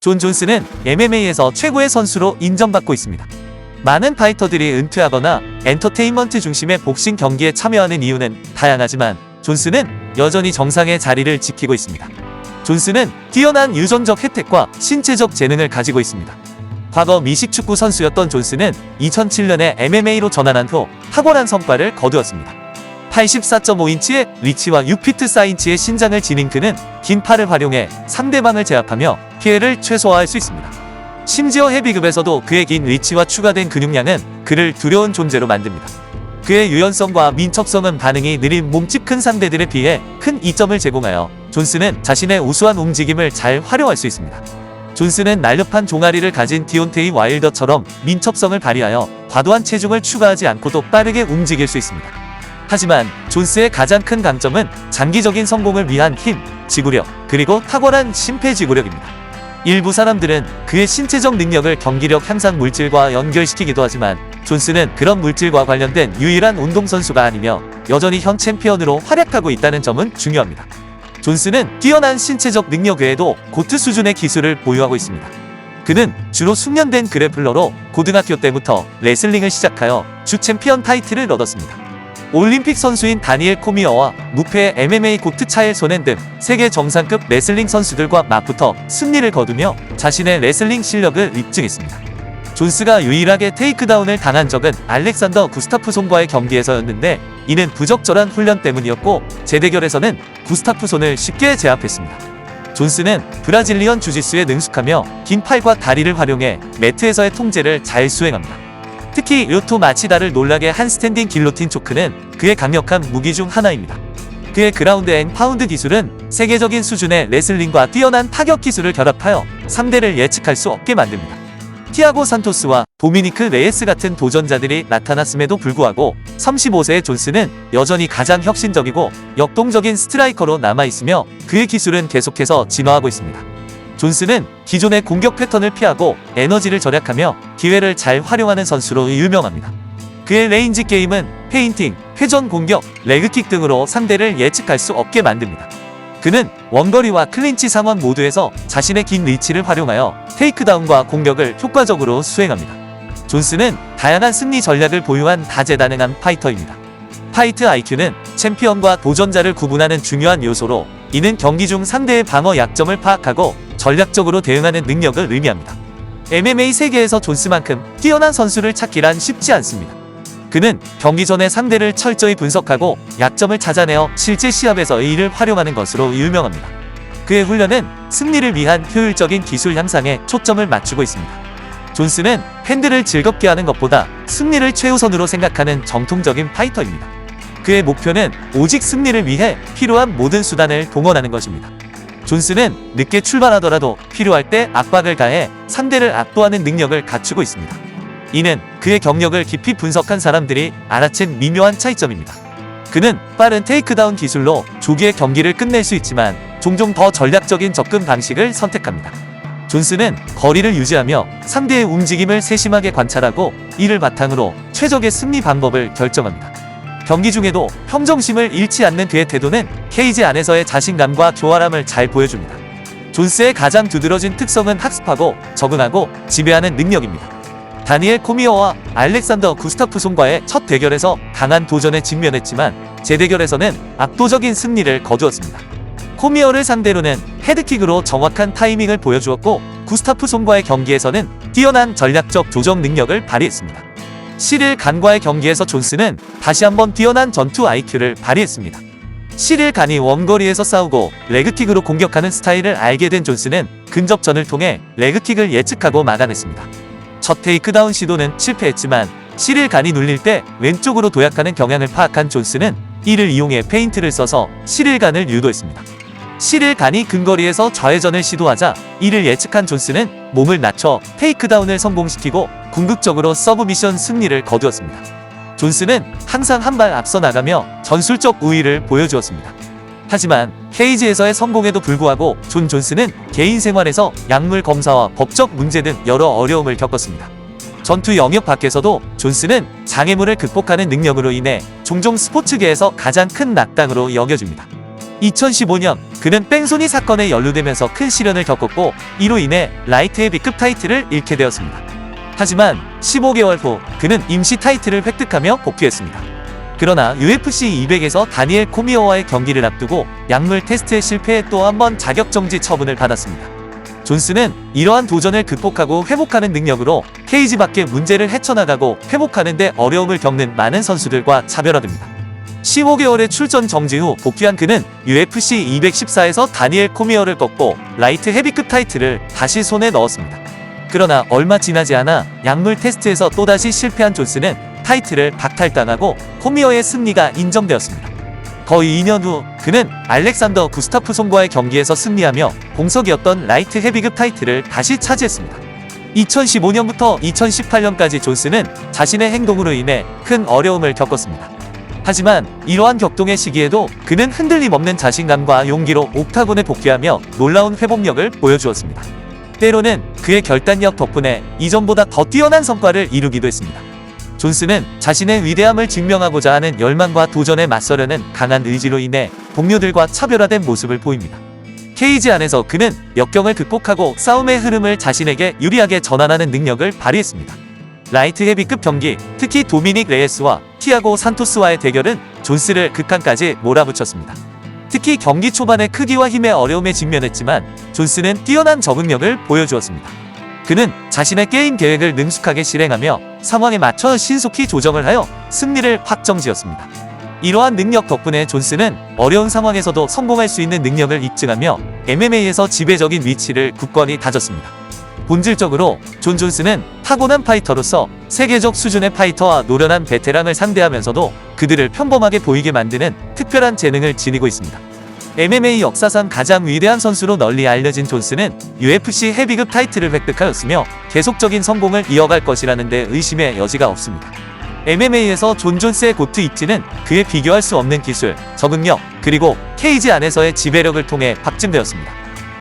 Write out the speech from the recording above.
존 존스는 MMA에서 최고의 선수로 인정받고 있습니다. 많은 파이터들이 은퇴하거나 엔터테인먼트 중심의 복싱 경기에 참여하는 이유는 다양하지만 존스는 여전히 정상의 자리를 지키고 있습니다. 존스는 뛰어난 유전적 혜택과 신체적 재능을 가지고 있습니다. 과거 미식축구 선수였던 존스는 2007년에 MMA로 전환한 후 탁월한 성과를 거두었습니다. 84.5인치의 리치와 6피트 4인치의 신장을 지닌 그는 긴 팔을 활용해 상대방을 제압하며 피해를 최소화할 수 있습니다. 심지어 헤비급에서도 그의 긴 리치와 추가된 근육량은 그를 두려운 존재로 만듭니다. 그의 유연성과 민첩성은 반응이 느린 몸집 큰 상대들에 비해 큰 이점을 제공하여 존스는 자신의 우수한 움직임을 잘 활용할 수 있습니다. 존스는 날렵한 종아리를 가진 디온테이 와일더처럼 민첩성을 발휘하여 과도한 체중을 추가하지 않고도 빠르게 움직일 수 있습니다. 하지만 존스의 가장 큰 강점은 장기적인 성공을 위한 힘, 지구력, 그리고 탁월한 심폐지구력입니다. 일부 사람들은 그의 신체적 능력을 경기력 향상 물질과 연결시키기도 하지만 존스는 그런 물질과 관련된 유일한 운동선수가 아니며 여전히 현 챔피언으로 활약하고 있다는 점은 중요합니다. 존스는 뛰어난 신체적 능력 외에도 고트 수준의 기술을 보유하고 있습니다. 그는 주로 숙련된 그래플러로 고등학교 때부터 레슬링을 시작하여 주 챔피언 타이틀을 얻었습니다. 올림픽 선수인 다니엘 코미어와 무패 MMA 고트 차일 소넨 등 세계 정상급 레슬링 선수들과 맞붙어 승리를 거두며 자신의 레슬링 실력을 입증했습니다. 존스가 유일하게 테이크다운을 당한 적은 알렉산더 구스타프손과의 경기에서였는데 이는 부적절한 훈련 때문이었고 재대결에서는 구스타프손을 쉽게 제압했습니다. 존스는 브라질리언 주짓수에 능숙하며 긴 팔과 다리를 활용해 매트에서의 통제를 잘 수행합니다. 특히 요토 마치다를 놀라게 한 스탠딩 길로틴 초크는 그의 강력한 무기 중 하나입니다. 그의 그라운드 앤 파운드 기술은 세계적인 수준의 레슬링과 뛰어난 타격 기술을 결합하여 상대를 예측할 수 없게 만듭니다. 티아고 산토스와 도미니크 레예스 같은 도전자들이 나타났음에도 불구하고 35세의 존스는 여전히 가장 혁신적이고 역동적인 스트라이커로 남아있으며 그의 기술은 계속해서 진화하고 있습니다. 존스는 기존의 공격 패턴을 피하고 에너지를 절약하며 기회를 잘 활용하는 선수로 유명합니다. 그의 레인지 게임은 페인팅, 회전 공격, 레그킥 등으로 상대를 예측할 수 없게 만듭니다. 그는 원거리와 클린치 상황 모두에서 자신의 긴 리치를 활용하여 테이크다운과 공격을 효과적으로 수행합니다. 존스는 다양한 승리 전략을 보유한 다재다능한 파이터입니다. 파이트 IQ는 챔피언과 도전자를 구분하는 중요한 요소로 이는 경기 중 상대의 방어 약점을 파악하고 전략적으로 대응하는 능력을 의미합니다. MMA 세계에서 존스만큼 뛰어난 선수를 찾기란 쉽지 않습니다. 그는 경기 전에 상대를 철저히 분석하고 약점을 찾아내어 실제 시합에서 이를 활용하는 것으로 유명합니다. 그의 훈련은 승리를 위한 효율적인 기술 향상에 초점을 맞추고 있습니다. 존스는 팬들을 즐겁게 하는 것보다 승리를 최우선으로 생각하는 정통적인 파이터입니다. 그의 목표는 오직 승리를 위해 필요한 모든 수단을 동원하는 것입니다. 존스는 늦게 출발하더라도 필요할 때 압박을 가해 상대를 압도하는 능력을 갖추고 있습니다. 이는 그의 경력을 깊이 분석한 사람들이 알아챈 미묘한 차이점입니다. 그는 빠른 테이크다운 기술로 조기에 경기를 끝낼 수 있지만 종종 더 전략적인 접근 방식을 선택합니다. 존스는 거리를 유지하며 상대의 움직임을 세심하게 관찰하고 이를 바탕으로 최적의 승리 방법을 결정합니다. 경기 중에도 평정심을 잃지 않는 그의 태도는 케이지 안에서의 자신감과 교활함을 잘 보여줍니다. 존스의 가장 두드러진 특성은 학습하고 적응하고 지배하는 능력입니다. 다니엘 코미어와 알렉산더 구스타프손과의 첫 대결에서 강한 도전에 직면했지만 재대결에서는 압도적인 승리를 거두었습니다. 코미어를 상대로는 헤드킥으로 정확한 타이밍을 보여주었고 구스타프손과의 경기에서는 뛰어난 전략적 조정 능력을 발휘했습니다. 7일 간과의 경기에서 존스는 다시 한번 뛰어난 전투 IQ를 발휘했습니다. 7일 간이 원거리에서 싸우고 레그킥으로 공격하는 스타일을 알게 된 존스는 근접전을 통해 레그킥을 예측하고 막아냈습니다. 첫 테이크다운 시도는 실패했지만 7일 간이 눌릴 때 왼쪽으로 도약하는 경향을 파악한 존스는 이를 이용해 페인트를 써서 7일 간을 유도했습니다. 7일 간이 근거리에서 좌회전을 시도하자 이를 예측한 존스는 몸을 낮춰 테이크다운을 성공시키고 궁극적으로 서브미션 승리를 거두었습니다. 존스는 항상 한 발 앞서 나가며 전술적 우위를 보여주었습니다. 하지만 케이지에서의 성공에도 불구하고 존 존스는 개인 생활에서 약물 검사와 법적 문제 등 여러 어려움을 겪었습니다. 전투 영역 밖에서도 존스는 장애물을 극복하는 능력으로 인해 종종 스포츠계에서 가장 큰 낙당으로 여겨집니다. 2015년 그는 뺑소니 사건에 연루되면서 큰 시련을 겪었고 이로 인해 라이트 헤비급 타이틀을 잃게 되었습니다. 하지만 15개월 후 그는 임시 타이틀을 획득하며 복귀했습니다. 그러나 UFC 200에서 다니엘 코미어와의 경기를 앞두고 약물 테스트에 실패해 또 한 번 자격 정지 처분을 받았습니다. 존스는 이러한 도전을 극복하고 회복하는 능력으로 케이지 밖의 문제를 헤쳐나가고 회복하는 데 어려움을 겪는 많은 선수들과 차별화됩니다. 15개월의 출전 정지 후 복귀한 그는 UFC 214에서 다니엘 코미어를 꺾고 라이트 헤비급 타이틀을 다시 손에 넣었습니다. 그러나 얼마 지나지 않아 약물 테스트에서 또다시 실패한 존스는 타이틀을 박탈당하고 코미어의 승리가 인정되었습니다. 거의 2년 후 그는 알렉산더 구스타프손과의 경기에서 승리하며 공석이었던 라이트 헤비급 타이틀을 다시 차지했습니다. 2015년부터 2018년까지 존스는 자신의 행동으로 인해 큰 어려움을 겪었습니다. 하지만 이러한 격동의 시기에도 그는 흔들림 없는 자신감과 용기로 옥타곤에 복귀하며 놀라운 회복력을 보여주었습니다. 때로는 그의 결단력 덕분에 이전보다 더 뛰어난 성과를 이루기도 했습니다. 존스는 자신의 위대함을 증명하고자 하는 열망과 도전에 맞서려는 강한 의지로 인해 동료들과 차별화된 모습을 보입니다. 케이지 안에서 그는 역경을 극복하고 싸움의 흐름을 자신에게 유리하게 전환하는 능력을 발휘했습니다. 라이트 헤비급 경기, 특히 도미닉 레예스와 티아고 산토스와의 대결은 존스를 극한까지 몰아붙였습니다. 특히 경기 초반의 크기와 힘의 어려움에 직면했지만 존스는 뛰어난 적응력을 보여주었습니다. 그는 자신의 게임 계획을 능숙하게 실행하며 상황에 맞춰 신속히 조정을 하여 승리를 확정지었습니다. 이러한 능력 덕분에 존스는 어려운 상황에서도 성공할 수 있는 능력을 입증하며 MMA에서 지배적인 위치를 굳건히 다졌습니다. 본질적으로 존 존스는 타고난 파이터로서 세계적 수준의 파이터와 노련한 베테랑을 상대하면서도 그들을 평범하게 보이게 만드는 특별한 재능을 지니고 있습니다. MMA 역사상 가장 위대한 선수로 널리 알려진 존스는 UFC 헤비급 타이틀을 획득하였으며 계속적인 성공을 이어갈 것이라는 데 의심의 여지가 없습니다. MMA에서 존 존스의 고트 입지는 그에 비교할 수 없는 기술, 적응력, 그리고 케이지 안에서의 지배력을 통해 확증되었습니다.